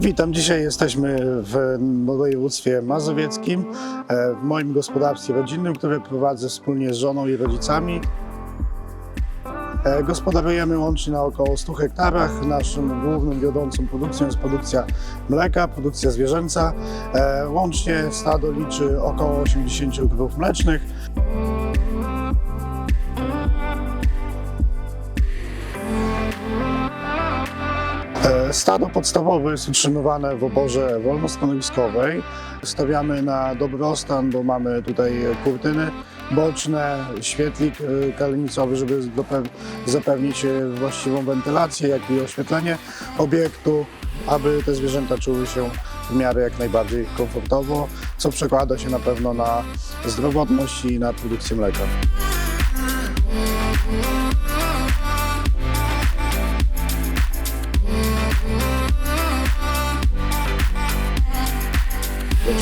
Witam, dzisiaj jesteśmy w województwie mazowieckim, e, w moim gospodarstwie rodzinnym, które prowadzę wspólnie z żoną i rodzicami. E, Gospodarujemy łącznie na około 100 hektarach. Naszym główną wiodącą produkcją jest produkcja mleka, produkcja zwierzęca. E, Łącznie stado liczy około 80 krów mlecznych. Stado podstawowe jest utrzymywane w oborze wolnostanowiskowej. Stawiamy na dobrostan, bo mamy tutaj kurtyny boczne, świetlik e, kalenicowy, żeby zapewnić e, właściwą wentylację, jak i oświetlenie obiektu, aby te zwierzęta czuły się w miarę jak najbardziej komfortowo, co przekłada się na pewno na zdrowotność i na produkcję mleka.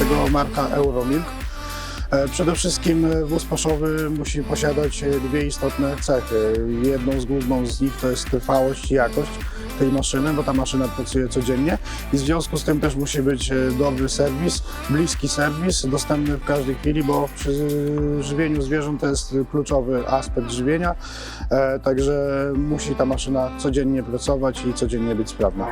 Dlaczego marka Euromilk? E, Przede wszystkim e, wóz paszowy musi posiadać e, dwie istotne cechy. Jedną z główną z nich to jest trwałość i jakość tej maszyny, bo ta maszyna pracuje codziennie i w związku z tym też musi być dobry serwis, bliski serwis, dostępny w każdej chwili, bo przy żywieniu zwierząt to jest kluczowy aspekt żywienia, także musi ta maszyna codziennie pracować i codziennie być sprawna.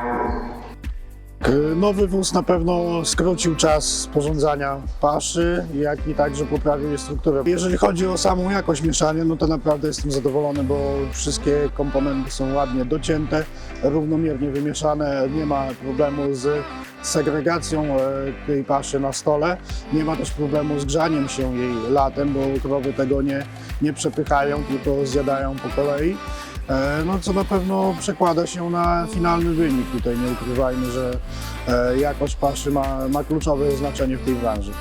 E, Nowy wóz na pewno skrócił czas sporządzania paszy, jak i także poprawił jej strukturę. Jeżeli chodzi o samą jakość mieszania, no to naprawdę jestem zadowolony, bo wszystkie komponenty są ładnie docięte, równomiernie wymieszane, nie ma problemu z segregacją e, tej paszy na stole, nie ma też problemu z grzaniem się jej latem, bo krowy tego nie, nie przepychają, tylko zjadają po kolei. E, No, co na pewno przekłada się na finalny wynik. Tutaj nie ukrywajmy, że jakość paszy ma, ma kluczowe znaczenie w tej branży.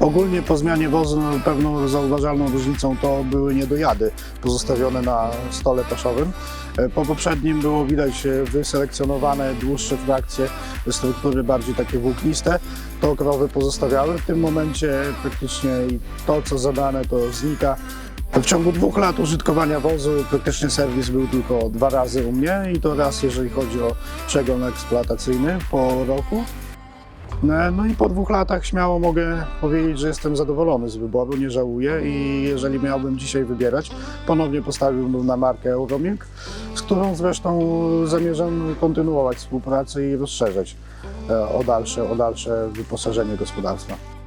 Ogólnie po zmianie wozu no, pewną zauważalną różnicą to były niedojady pozostawione na stole paszowym. E, Po poprzednim było widać e, wyselekcjonowane dłuższe frakcje struktury bardziej takie włókniste. To krowy pozostawiały. W tym momencie praktycznie to co zadane to znika. W ciągu dwóch lat użytkowania wozu praktycznie serwis był tylko dwa razy u mnie i to raz jeżeli chodzi o przegląd eksploatacyjny po roku. No, no i po dwóch latach śmiało mogę powiedzieć, że jestem zadowolony z wyboru, nie żałuję i jeżeli miałbym dzisiaj wybierać, ponownie postawiłbym na markę Euromilk, z którą zresztą zamierzam kontynuować współpracę i rozszerzać e, o dalsze, o dalsze wyposażenie gospodarstwa.